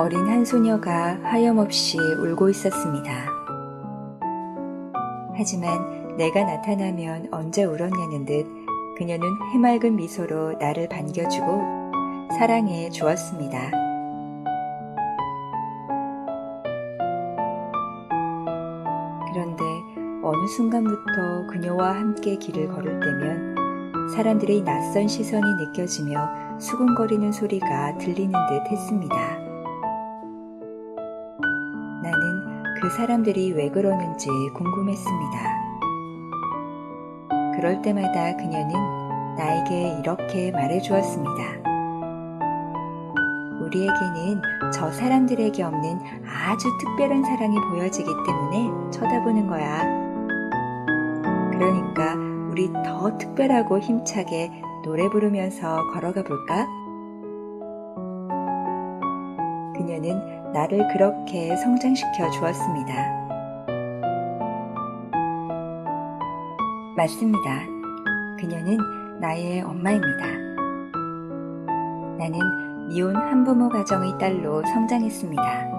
어린 한 소녀가 하염없이 울고 있었습니다. 하지만 내가 나타나면 언제 울었냐는 듯 그녀는 해맑은 미소로 나를 반겨주고 사랑해 주었습니다. 그런데 어느 순간부터 그녀와 함께 길을 걸을 때면 사람들의 낯선 시선이 느껴지며 수군거리는 소리가 들리는 듯 했습니다. 그 사람들이 왜 그러는지 궁금했습니다. 그럴 때마다 그녀는 나에게 이렇게 말해 주었습니다. 우리에게는 저 사람들에게 없는 아주 특별한 사랑이 보여지기 때문에 쳐다보는 거야. 그러니까 우리 더 특별하고 힘차게 노래 부르면서 걸어가 볼까? 그녀는 나를 그렇게 성장시켜 주었습니다. 맞습니다. 그녀는 나의 엄마입니다. 나는 미혼 한부모 가정의 딸로 성장했습니다.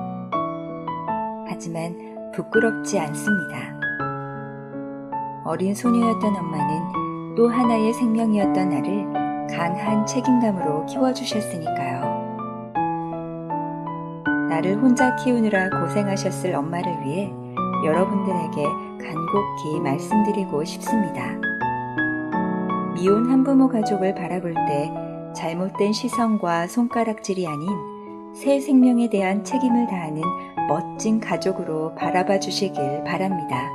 하지만 부끄럽지 않습니다. 어린 소녀였던 엄마는 또 하나의 생명이었던 나를 강한 책임감으로 키워주셨으니까요. 나를 혼자 키우느라 고생하셨을 엄마를 위해 여러분들에게 간곡히 말씀드리고 싶습니다. 미혼 한부모 가족을 바라볼 때 잘못된 시선과 손가락질이 아닌 새 생명에 대한 책임을 다하는 멋진 가족으로 바라봐 주시길 바랍니다.